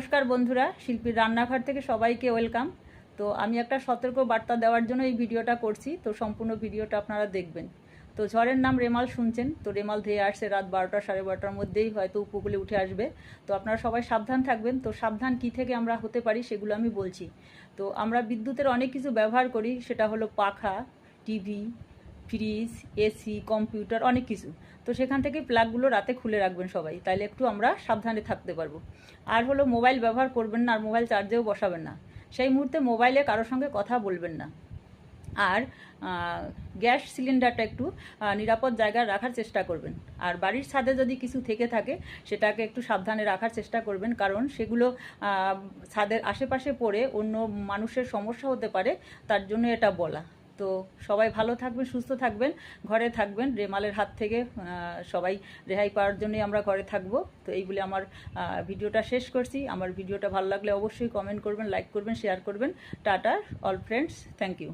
নমস্কার বন্ধুরা, শিল্পীর রান্নাঘর থেকে সবাইকে ওয়েলকাম। তো আমি একটা সতর্ক বার্তা দেওয়ার জন্য এই ভিডিওটা করছি, তো সম্পূর্ণ ভিডিওটা আপনারা দেখবেন। তো ঝড়ের নাম রেমাল শুনছেন, তো রেমাল ধেয়ে আসছে রাত বারোটা সাড়ে বারোটার মধ্যেই হয়তো উপকূলে উঠে আসবে। তো আপনারা সবাই সাবধান থাকবেন, তো সাবধান কি থেকে আমরা হতে পারি সেগুলো আমি বলছি। তো আমরা বিদ্যুতের অনেক কিছু ব্যবহার করি, সেটা হলো পাখা, টিভি ফ্রিজ, এসি, কম্পিউটার, অনেক কিছু। তো সেখান থেকে প্লাগগুলো রাতে খুলে রাখবেন সবাই। তাহলে একটু আমরা সাবধানে থাকতে পারব। আর হলো মোবাইল ব্যবহার করবেন না আর মোবাইল চার্জেও বসাবেন না। সেই মুহূর্তে মোবাইলে কারোর সঙ্গে কথা বলবেন না। আর গ্যাস সিলিন্ডারটা একটু নিরাপদ জায়গায় রাখার চেষ্টা করবেন। আর বাড়ির ছাদে যদি কিছু থেকে থাকে, সেটাকে একটু সাবধানে রাখার চেষ্টা করবেন। কারণ সেগুলো ছাদের আশেপাশে পড়ে অন্য মানুষের সমস্যা হতে পারে, তার জন্য এটা বলা। তো সবাই ভালো থাকবেন, সুস্থ থাকবেন, ঘরে থাকবেন। রেমালের হাত থেকে সবাই রেহাই পাওয়ার জন্যই আমরা ঘরে থাকব। তো এইগুলি আমার ভিডিওটা শেষ করছি। আমার ভিডিওটা ভালো লাগলে অবশ্যই কমেন্ট করবেন লাইক করবেন শেয়ার করবেন। Tata all friends thank you